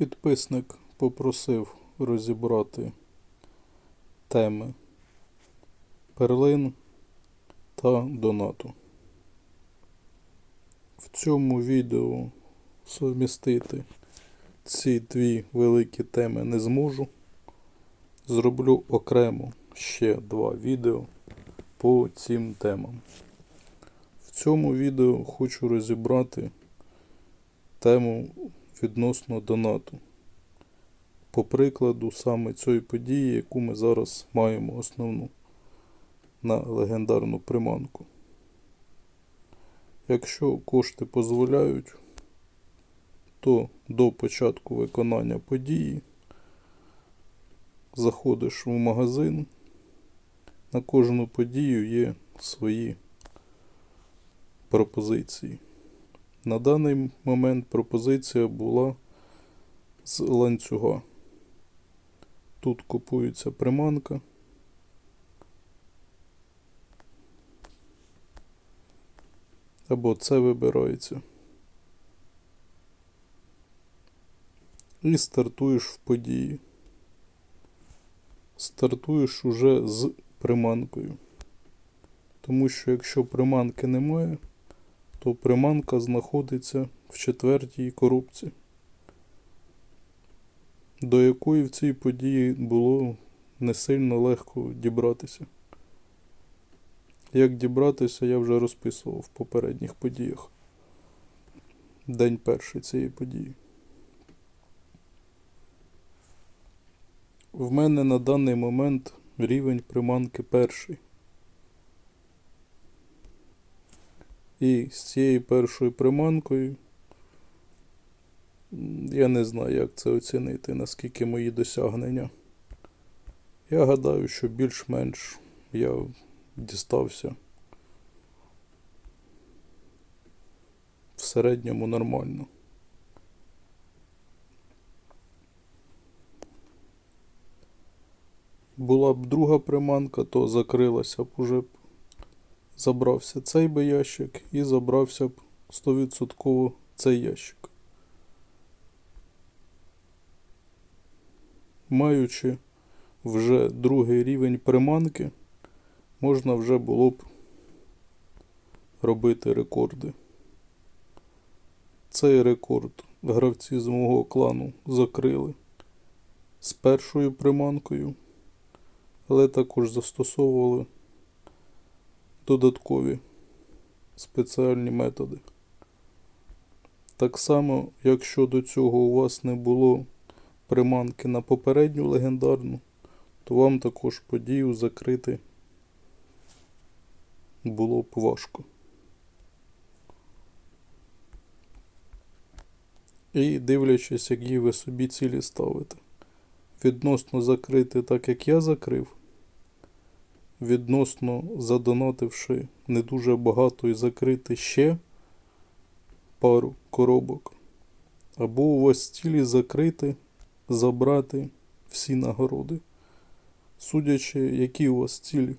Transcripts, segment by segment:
Підписник попросив розібрати теми перлин та донату. В цьому відео совмістити ці дві великі теми не зможу. Зроблю окремо ще два відео по цим темам. В цьому відео хочу розібрати тему відносно донату. По прикладу саме цієї події, яку ми зараз маємо основну на легендарну приманку. Якщо кошти дозволяють, то до початку виконання події заходиш в магазин. На кожну подію є свої пропозиції. На даний момент пропозиція була з ланцюга. Тут купується приманка. Або це вибирається. І стартуєш в події. Стартуєш уже з приманкою. Тому що якщо приманки немає, то приманка знаходиться в четвертій коробці, до якої в цій події було не сильно легко дібратися. Як дібратися, я вже розписував в попередніх подіях. День перший цієї події. В мене на даний момент рівень приманки перший. І з цією першою приманкою я не знаю, як це оцінити, наскільки мої досягнення. Я гадаю, що більш-менш я дістався в середньому нормально. Була б друга приманка, то закрилася б уже б забрався цей би ящик і забрався б 100% цей ящик. Маючи вже другий рівень приманки, можна вже було б робити рекорди. Цей рекорд гравці з мого клану закрили з першою приманкою, але також застосовували додаткові спеціальні методи. Так само, якщо до цього у вас не було приманки на попередню легендарну, то вам також подію закрити було б важко. І дивлячись, які ви собі цілі ставите. Відносно закрити так, як я закрив, відносно задонативши не дуже багато і закрити ще пару коробок. Або у вас цілі закрити, забрати всі нагороди. Судячи, які у вас цілі,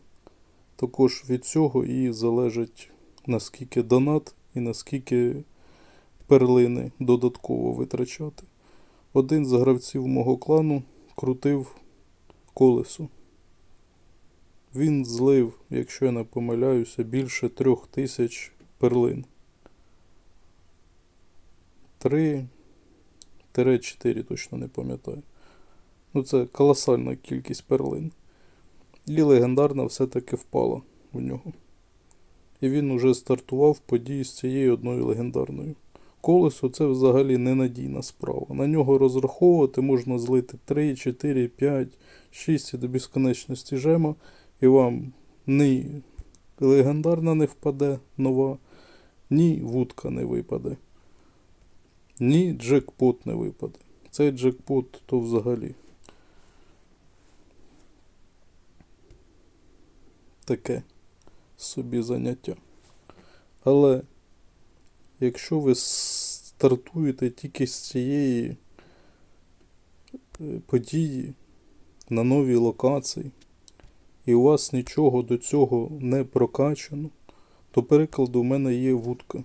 також від цього і залежить наскільки донат і наскільки перлини додатково витрачати. Один з гравців мого клану крутив колесо. Він злив, якщо я не помиляюся, більше трьох тисяч перлин. Три 4 точно не пам'ятаю. Ну, це колосальна кількість перлин. І легендарна все-таки впала у нього. І він уже стартував події з цією одною легендарною. Колесо це взагалі ненадійна справа. На нього розраховувати можна злити 3, 4, 5, 6 і до безконечності жема, і вам ні легендарна не впаде нова, ні вудка не випаде, ні джекпот не випаде. Цей джекпот то взагалі. Таке собі заняття. Але якщо ви стартуєте тільки з цієї е, події на новій локації, і у вас нічого до цього не прокачано, то прикладу в мене є вудка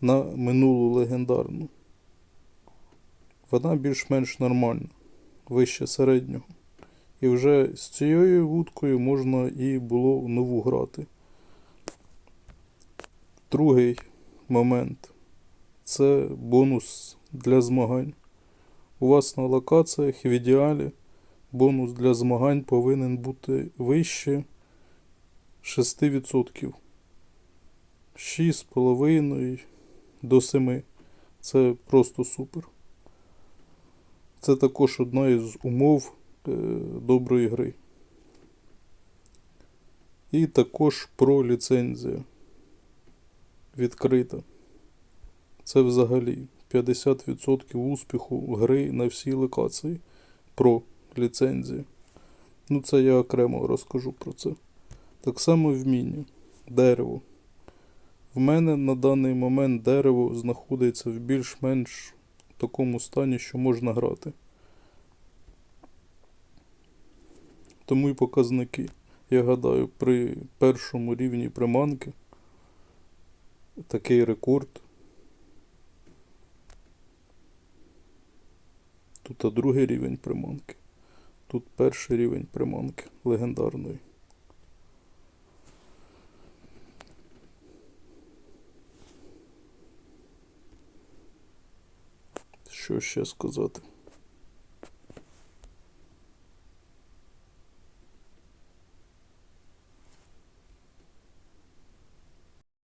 на минулу легендарну. вона більш-менш нормальна, вище середнього. І вже з цією вудкою можна і було нову грати. Другий момент це бонус для змагань. У вас на локаціях в ідеалі бонус для змагань повинен бути вище 6%. 6,5 до 7. Це просто супер. Це також одна із умов е, доброї гри. І також про ліцензію. Відкрита. Це взагалі 50% успіху гри на всій локації про ліцензію. Ну, це я окремо розкажу про це. Так само вміння. Дерево. В мене на даний момент дерево знаходиться в більш-менш такому стані, що можна грати. Тому і показники. Я гадаю, при першому рівні приманки такий рекорд. Тут а другий рівень приманки. Тут перший рівень приманки легендарної. Що ще сказати?